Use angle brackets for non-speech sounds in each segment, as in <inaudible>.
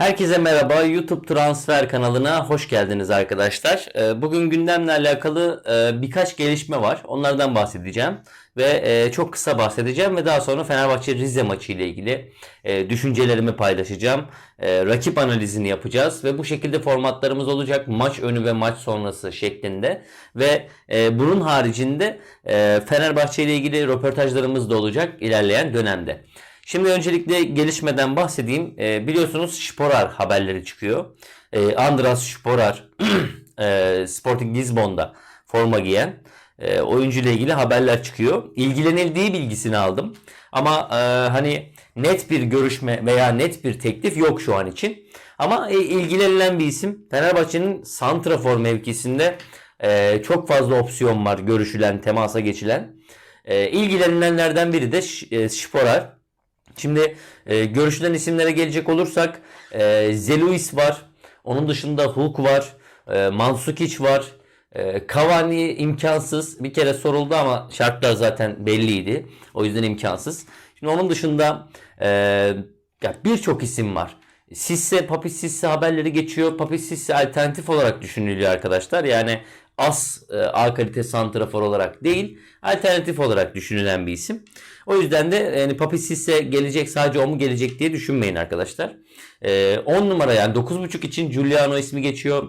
Herkese merhaba. YouTube Transfer kanalına hoş geldiniz arkadaşlar. Ee, Bugün gündemle alakalı e, birkaç gelişme var. Onlardan bahsedeceğim ve e, çok kısa bahsedeceğim ve daha sonra Fenerbahçe Rize maçı ile ilgili e, düşüncelerimi paylaşacağım. Rakip analizini yapacağız ve bu şekilde formatlarımız olacak. Maç önü ve maç sonrası şeklinde ve bunun haricinde Fenerbahçe ile ilgili röportajlarımız da olacak ilerleyen dönemde. Şimdi öncelikle gelişmeden bahsedeyim. Ee, biliyorsunuz Sporar haberleri çıkıyor. Ee, Andras Sporar <clears throat> e, Sporting Lisbon'da forma giyen e, oyuncu ile ilgili haberler çıkıyor. İlgilenildiği bilgisini aldım. Ama e, hani net bir görüşme veya net bir teklif yok şu an için. Ama e, ilgilenilen bir isim. Fenerbahçe'nin santrafor mevkisinde e, çok fazla opsiyon var görüşülen, temasa geçilen. E, ilgilenilenlerden biri de e, Sporar. Şimdi e, görüşülen isimlere gelecek olursak e, Zeluis var. Onun dışında Hulk var. E, Mansukic var. E, Cavani imkansız. Bir kere soruldu ama şartlar zaten belliydi. O yüzden imkansız. Şimdi onun dışında e, birçok isim var. Sisse, Papis Sisse haberleri geçiyor. Papis Sisse alternatif olarak düşünülüyor arkadaşlar. Yani as e, A kalite santrafor olarak değil, alternatif olarak düşünülen bir isim. O yüzden de yani Sisse gelecek sadece o mu gelecek diye düşünmeyin arkadaşlar. E, 10 numara yani 9.5 için Giuliano ismi geçiyor.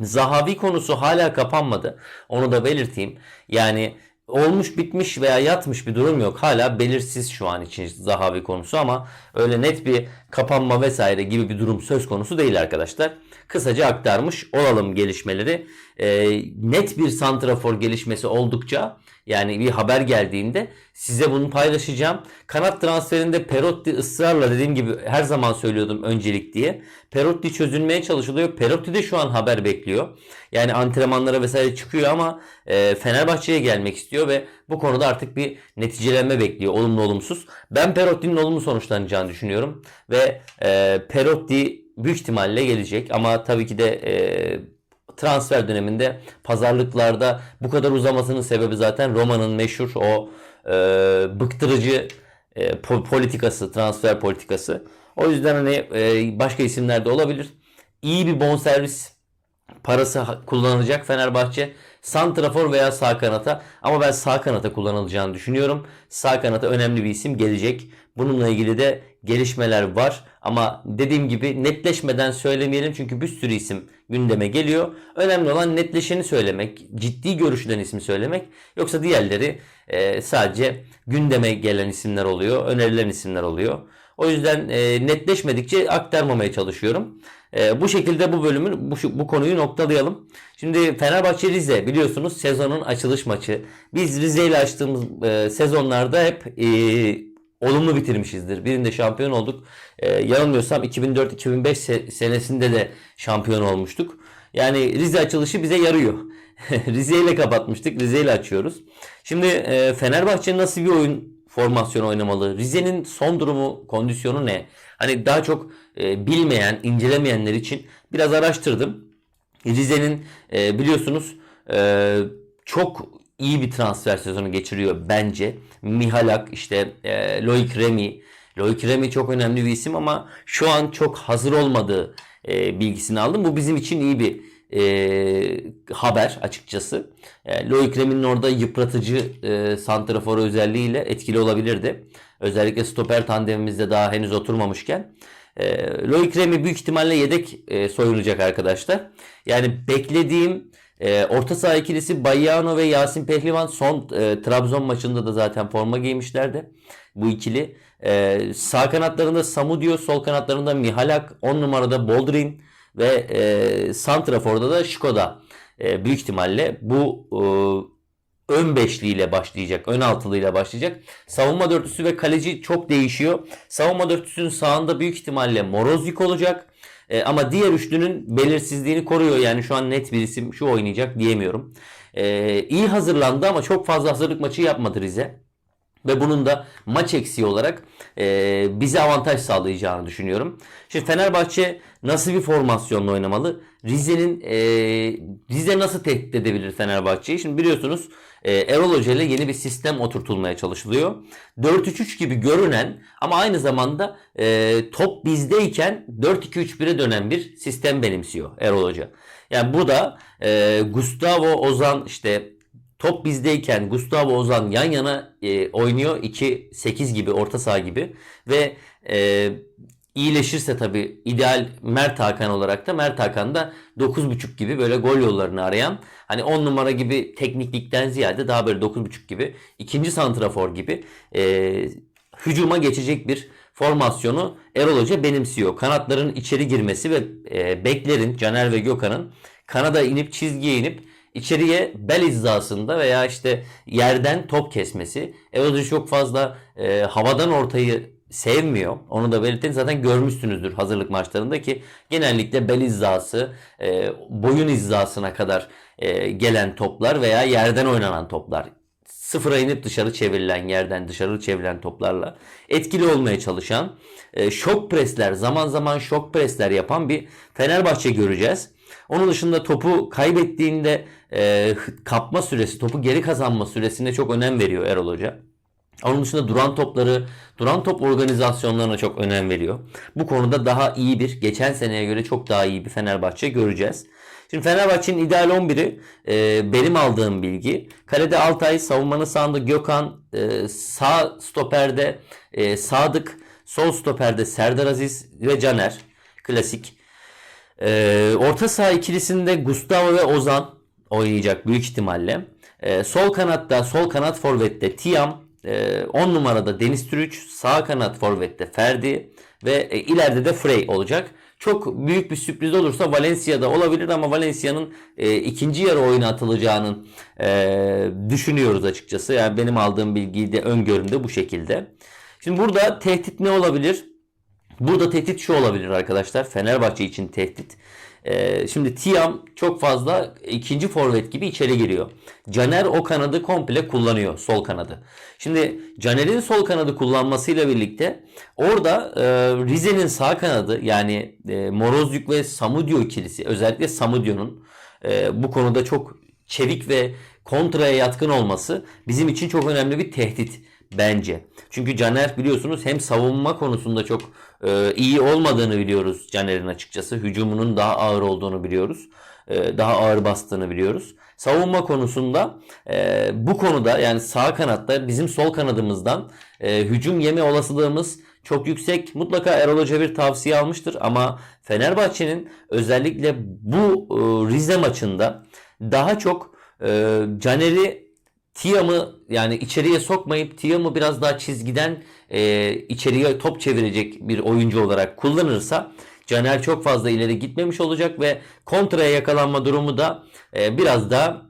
Zahavi konusu hala kapanmadı. Onu da belirteyim. Yani olmuş bitmiş veya yatmış bir durum yok. Hala belirsiz şu an için Zahavi konusu ama öyle net bir kapanma vesaire gibi bir durum söz konusu değil arkadaşlar. Kısaca aktarmış olalım gelişmeleri. Ee, net bir santrafor gelişmesi oldukça yani bir haber geldiğinde size bunu paylaşacağım. Kanat transferinde Perotti ısrarla dediğim gibi her zaman söylüyordum öncelik diye. Perotti çözülmeye çalışılıyor. Perotti de şu an haber bekliyor. Yani antrenmanlara vesaire çıkıyor ama e, Fenerbahçe'ye gelmek istiyor ve bu konuda artık bir neticelenme bekliyor. Olumlu olumsuz. Ben Perotti'nin olumlu sonuçlanacağını düşünüyorum. Ve e, Perotti büyük ihtimalle gelecek ama tabii ki de e, transfer döneminde pazarlıklarda bu kadar uzamasının sebebi zaten Roma'nın meşhur o e, bıktırıcı e, po- politikası, transfer politikası. O yüzden hani e, başka isimler de olabilir. İyi bir bonservis parası kullanılacak Fenerbahçe. Santrafor veya sağ kanata ama ben sağ kanata kullanılacağını düşünüyorum. Sağ kanata önemli bir isim gelecek. Bununla ilgili de gelişmeler var ama dediğim gibi netleşmeden söylemeyelim çünkü bir sürü isim gündeme geliyor. Önemli olan netleşeni söylemek, ciddi görüşülen ismi söylemek. Yoksa diğerleri e, sadece gündeme gelen isimler oluyor, önerilen isimler oluyor. O yüzden e, netleşmedikçe aktarmamaya çalışıyorum. E, bu şekilde bu bölümün bu, bu konuyu noktalayalım. Şimdi Fenerbahçe Rize biliyorsunuz sezonun açılış maçı. Biz Rize ile açtığımız e, sezonlarda hep e, olumlu bitirmişizdir. Birinde şampiyon olduk. E, yanılmıyorsam 2004-2005 se- senesinde de şampiyon olmuştuk. Yani Rize açılışı bize yarıyor. <laughs> Rize ile kapatmıştık. Rize ile açıyoruz. Şimdi e, Fenerbahçe nasıl bir oyun formasyon oynamalı? Rize'nin son durumu, kondisyonu ne? Hani daha çok e, bilmeyen, incelemeyenler için biraz araştırdım. Rize'nin e, biliyorsunuz e, çok iyi bir transfer sezonu geçiriyor bence. Mihalak işte e, Loic Remy. Loic Remy çok önemli bir isim ama şu an çok hazır olmadığı e, bilgisini aldım. Bu bizim için iyi bir e, haber açıkçası. E, Loic Remy'nin orada yıpratıcı e, santrafor özelliğiyle etkili olabilirdi. Özellikle stoper tandemimizde daha henüz oturmamışken. E, Loic Remy büyük ihtimalle yedek e, soyunacak arkadaşlar. Yani beklediğim e, orta saha ikilisi Bayyano ve Yasin Pehlivan son e, Trabzon maçında da zaten forma giymişlerdi. Bu ikili. E, sağ kanatlarında Samudio, sol kanatlarında Mihalak, 10 numarada Boldrin ve e, Santrafor'da da Şikoda. E, büyük ihtimalle bu e, ön beşliyle başlayacak, ön altılıyla başlayacak. Savunma dörtlüsü ve kaleci çok değişiyor. Savunma dörtlüsünün sağında büyük ihtimalle Morozik olacak. E, ama diğer üçlünün belirsizliğini koruyor. Yani şu an net bir isim şu oynayacak diyemiyorum. E, iyi hazırlandı ama çok fazla hazırlık maçı yapmadı Rize. Ve bunun da maç eksiği olarak e, bize avantaj sağlayacağını düşünüyorum. Şimdi Fenerbahçe nasıl bir formasyonla oynamalı? Rize'nin e, Rize nasıl tehdit edebilir Fenerbahçe'yi? Şimdi biliyorsunuz e, Erol Hoca ile yeni bir sistem oturtulmaya çalışılıyor. 4-3-3 gibi görünen ama aynı zamanda e, top bizdeyken 4-2-3-1'e dönen bir sistem benimsiyor Erol Hoca. Yani bu da e, Gustavo Ozan işte top bizdeyken Gustavo Ozan yan yana e, oynuyor 2-8 gibi orta saha gibi ve e, iyileşirse tabii ideal Mert Hakan olarak da Mert Hakan da 9.5 gibi böyle gol yollarını arayan hani 10 numara gibi tekniklikten ziyade daha böyle 9.5 gibi ikinci santrafor gibi e, hücuma geçecek bir formasyonu Erol Hoca benimsiyor. Kanatların içeri girmesi ve e, beklerin Caner ve Gökhan'ın kanada inip çizgiye inip içeriye bel hizasında veya işte yerden top kesmesi. Hoca çok fazla e, havadan ortayı sevmiyor. Onu da belirtelim. Zaten görmüşsünüzdür hazırlık maçlarında ki genellikle bel hizası, e, boyun hizasına kadar e, gelen toplar veya yerden oynanan toplar. Sıfıra inip dışarı çevrilen yerden dışarı çevrilen toplarla etkili olmaya çalışan e, şok presler zaman zaman şok presler yapan bir Fenerbahçe göreceğiz. Onun dışında topu kaybettiğinde e, kapma süresi, topu geri kazanma süresine çok önem veriyor Erol Hoca. Onun dışında duran topları, duran top organizasyonlarına çok önem veriyor. Bu konuda daha iyi bir, geçen seneye göre çok daha iyi bir Fenerbahçe göreceğiz. Şimdi Fenerbahçe'nin ideal 11'i e, benim aldığım bilgi. Kalede Altay, savunmanın sağında Gökhan, e, sağ stoperde e, Sadık, sol stoperde Serdar Aziz ve Caner. Klasik. E, orta saha ikilisinde Gustavo ve Ozan oynayacak büyük ihtimalle. E, sol kanatta, sol kanat forvette Tiam, 10 numarada Deniz Türüç, sağ kanat forvette Ferdi ve e, ileride de Frey olacak. Çok büyük bir sürpriz olursa Valencia'da olabilir ama Valencia'nın e, ikinci yarı oyuna atılacağını e, düşünüyoruz açıkçası. Yani benim aldığım bilgiyi de öngörümde bu şekilde. Şimdi burada tehdit ne olabilir? Burada tehdit şu olabilir arkadaşlar. Fenerbahçe için tehdit. Ee, şimdi Tiam çok fazla ikinci forvet gibi içeri giriyor. Caner o kanadı komple kullanıyor. Sol kanadı. Şimdi Caner'in sol kanadı kullanmasıyla birlikte orada e, Rize'nin sağ kanadı yani e, Morozyuk ve Samudio ikilisi özellikle Samudio'nun e, bu konuda çok çevik ve kontraya yatkın olması bizim için çok önemli bir tehdit bence. Çünkü Caner biliyorsunuz hem savunma konusunda çok e, iyi olmadığını biliyoruz Caner'in açıkçası. Hücumunun daha ağır olduğunu biliyoruz. E, daha ağır bastığını biliyoruz. Savunma konusunda e, bu konuda yani sağ kanatta bizim sol kanadımızdan e, hücum yeme olasılığımız çok yüksek. Mutlaka Erol Hoca bir tavsiye almıştır ama Fenerbahçe'nin özellikle bu e, Rize maçında daha çok e, Caner'i Tiam'ı yani içeriye sokmayıp Tiam'ı biraz daha çizgiden e, içeriye top çevirecek bir oyuncu olarak kullanırsa Caner çok fazla ileri gitmemiş olacak ve kontraya yakalanma durumu da e, biraz daha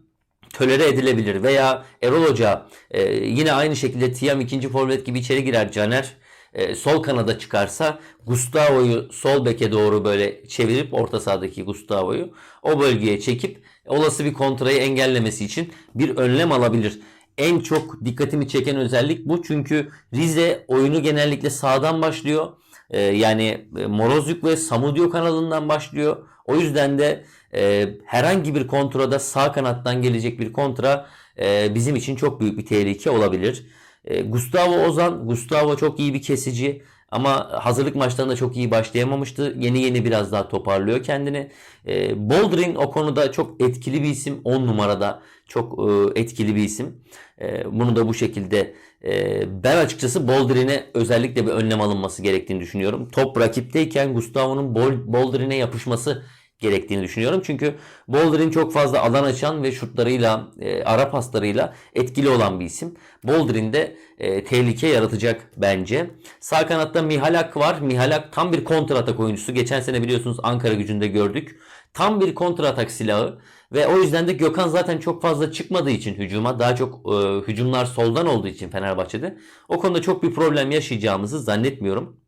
tölere edilebilir. Veya Erol Hoca e, yine aynı şekilde Tiam ikinci forvet gibi içeri girer Caner e, sol kanada çıkarsa Gustavo'yu sol beke doğru böyle çevirip orta sahadaki Gustavo'yu o bölgeye çekip olası bir kontrayı engellemesi için bir önlem alabilir. En çok dikkatimi çeken özellik bu çünkü Rize oyunu genellikle sağdan başlıyor. Ee, yani e, Morozyuk ve Samudio kanalından başlıyor. O yüzden de e, herhangi bir kontrada sağ kanattan gelecek bir kontra e, bizim için çok büyük bir tehlike olabilir. E, Gustavo Ozan, Gustavo çok iyi bir kesici. Ama hazırlık maçlarında çok iyi başlayamamıştı. Yeni yeni biraz daha toparlıyor kendini. E, Boldrin o konuda çok etkili bir isim. 10 numarada çok e, etkili bir isim. E, bunu da bu şekilde e, ben açıkçası Boldrin'e özellikle bir önlem alınması gerektiğini düşünüyorum. Top rakipteyken Gustavo'nun Boldrin'e yapışması gerektiğini düşünüyorum. Çünkü Boulder'in çok fazla alan açan ve şutlarıyla, e, ara paslarıyla etkili olan bir isim. Boulder'in de e, tehlike yaratacak bence. Sağ kanatta Mihalak var. Mihalak tam bir kontratak oyuncusu. Geçen sene biliyorsunuz Ankara gücünde gördük. Tam bir kontratak silahı. Ve o yüzden de Gökhan zaten çok fazla çıkmadığı için hücuma daha çok e, hücumlar soldan olduğu için Fenerbahçe'de o konuda çok bir problem yaşayacağımızı zannetmiyorum.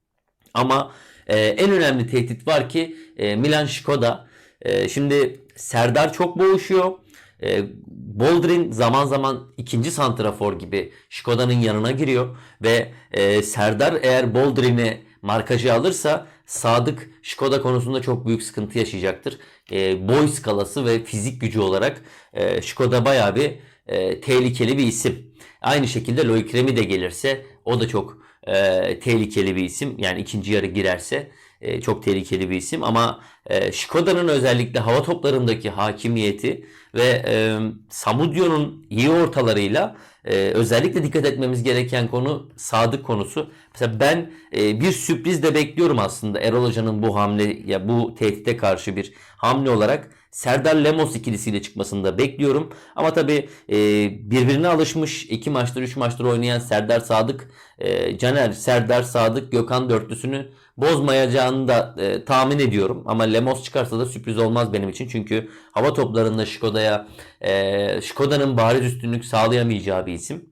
Ama e, en önemli tehdit var ki e, Milan Skoda. E, şimdi Serdar çok boğuşuyor. E, Boldrin zaman zaman ikinci santrafor gibi Skoda'nın yanına giriyor ve e, Serdar eğer Boldrin'i markajı alırsa Sadık Skoda konusunda çok büyük sıkıntı yaşayacaktır. E, boy skalası ve fizik gücü olarak e, Skoda bayağı bir e, tehlikeli bir isim. Aynı şekilde Loic Remy de gelirse o da çok e, tehlikeli bir isim. Yani ikinci yarı girerse e, çok tehlikeli bir isim. Ama e, Skoda'nın özellikle hava toplarındaki hakimiyeti ve e, Samudio'nun iyi ortalarıyla e, özellikle dikkat etmemiz gereken konu Sadık konusu. Mesela ben e, bir sürpriz de bekliyorum aslında Erol Hoca'nın bu hamle ya bu tehdide karşı bir hamle olarak Serdar Lemos ikilisiyle çıkmasını da bekliyorum. Ama tabii e, birbirine alışmış iki maçtır üç maçtır oynayan Serdar Sadık, e, Caner, Serdar Sadık, Gökhan dörtlüsünü bozmayacağını da e, tahmin ediyorum. Ama Lemos çıkarsa da sürpriz olmaz benim için. Çünkü hava toplarında Skoda'ya e, Skoda'nın bariz üstünlük sağlayamayacağı bir isim.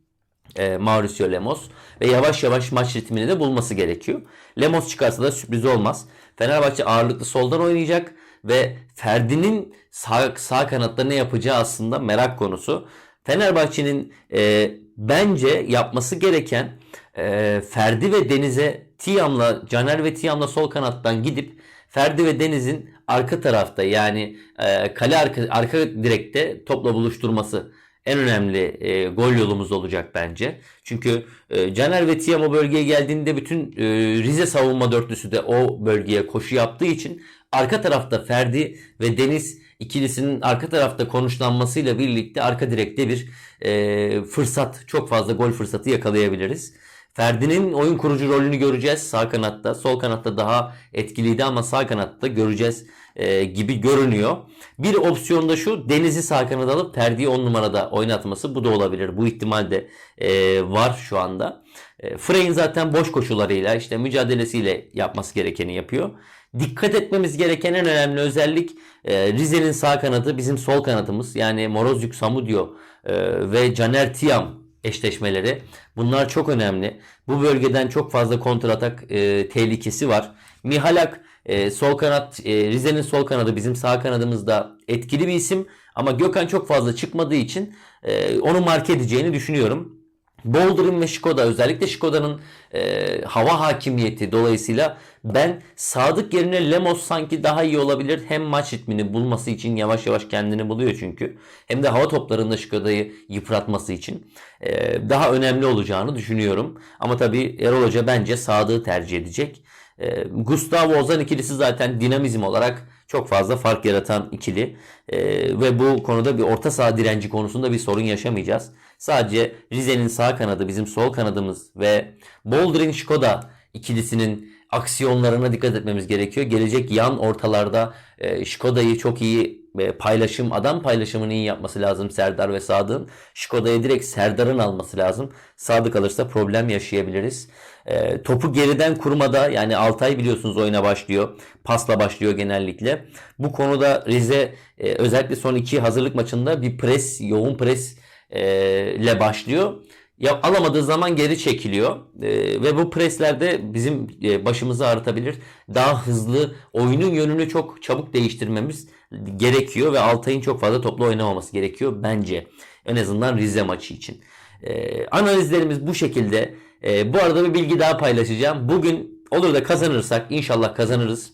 E, Mauricio Lemos ve yavaş yavaş maç ritmini de bulması gerekiyor. Lemos çıkarsa da sürpriz olmaz. Fenerbahçe ağırlıklı soldan oynayacak ve Ferdi'nin sağ, sağ kanatta ne yapacağı aslında merak konusu. Fenerbahçe'nin e, bence yapması gereken e, Ferdi ve Deniz'e Tiam'la Caner ve Tiam'la sol kanattan gidip Ferdi ve Deniz'in arka tarafta yani e, kale arka, arka direkte topla buluşturması en önemli e, gol yolumuz olacak bence. Çünkü e, Caner ve Tiam o bölgeye geldiğinde bütün e, Rize savunma dörtlüsü de o bölgeye koşu yaptığı için arka tarafta Ferdi ve Deniz ikilisinin arka tarafta konuşlanmasıyla birlikte arka direkte bir e, fırsat, çok fazla gol fırsatı yakalayabiliriz. Ferdi'nin oyun kurucu rolünü göreceğiz sağ kanatta. Sol kanatta daha etkiliydi ama sağ kanatta göreceğiz e, gibi görünüyor. Bir opsiyon da şu Deniz'i sağ kanada alıp Ferdi'yi 10 numarada oynatması. Bu da olabilir. Bu ihtimal de e, var şu anda. E, Frey'in zaten boş koşularıyla işte mücadelesiyle yapması gerekeni yapıyor. Dikkat etmemiz gereken en önemli özellik e, Rize'nin sağ kanadı bizim sol kanadımız. Yani Morozyuk Samudio e, ve Caner Tiam eşleşmeleri. Bunlar çok önemli. Bu bölgeden çok fazla kontratak e, tehlikesi var. Mihalak e, sol kanat e, Rize'nin sol kanadı bizim sağ kanadımızda etkili bir isim ama Gökhan çok fazla çıkmadığı için e, onu marke edeceğini düşünüyorum. Boulder'ın ve Skoda özellikle Skoda'nın e, hava hakimiyeti dolayısıyla ben Sadık yerine Lemos sanki daha iyi olabilir. Hem maç ritmini bulması için yavaş yavaş kendini buluyor çünkü. Hem de hava toplarında Skoda'yı yıpratması için e, daha önemli olacağını düşünüyorum. Ama tabii Erol Hoca bence Sadık'ı tercih edecek. E, Gustavo Ozan ikilisi zaten dinamizm olarak çok fazla fark yaratan ikili. E, ve bu konuda bir orta saha direnci konusunda bir sorun yaşamayacağız. Sadece Rize'nin sağ kanadı, bizim sol kanadımız ve Boulder'in Skoda ikilisinin aksiyonlarına dikkat etmemiz gerekiyor. Gelecek yan ortalarda e, Skoda'yı çok iyi e, paylaşım, adam paylaşımını iyi yapması lazım Serdar ve Sadık'ın. Skoda'yı direkt Serdar'ın alması lazım. Sadık alırsa problem yaşayabiliriz. E, topu geriden kurmada yani Altay biliyorsunuz oyuna başlıyor. Pasla başlıyor genellikle. Bu konuda Rize e, özellikle son iki hazırlık maçında bir pres, yoğun pres ile başlıyor. Ya alamadığı zaman geri çekiliyor e, ve bu preslerde bizim e, başımızı ağrıtabilir. Daha hızlı oyunun yönünü çok çabuk değiştirmemiz gerekiyor ve Altay'ın çok fazla toplu oynamaması gerekiyor bence. En azından Rize maçı için. E, analizlerimiz bu şekilde. E, bu arada bir bilgi daha paylaşacağım. Bugün olur da kazanırsak inşallah kazanırız.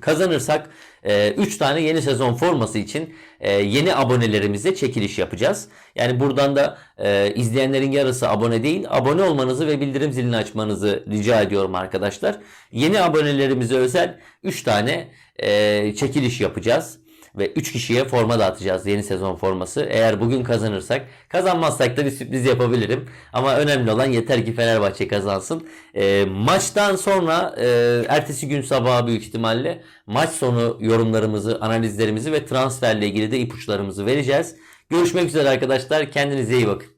Kazanırsak 3 tane yeni sezon forması için e, yeni abonelerimize çekiliş yapacağız. Yani buradan da e, izleyenlerin yarısı abone değil. Abone olmanızı ve bildirim zilini açmanızı rica ediyorum arkadaşlar. Yeni abonelerimize özel 3 tane e, çekiliş yapacağız ve 3 kişiye forma dağıtacağız yeni sezon forması. Eğer bugün kazanırsak, kazanmazsak da bir sürpriz yapabilirim. Ama önemli olan yeter ki Fenerbahçe kazansın. E, maçtan sonra e, ertesi gün sabahı büyük ihtimalle maç sonu yorumlarımızı, analizlerimizi ve transferle ilgili de ipuçlarımızı vereceğiz. Görüşmek üzere arkadaşlar. Kendinize iyi bakın.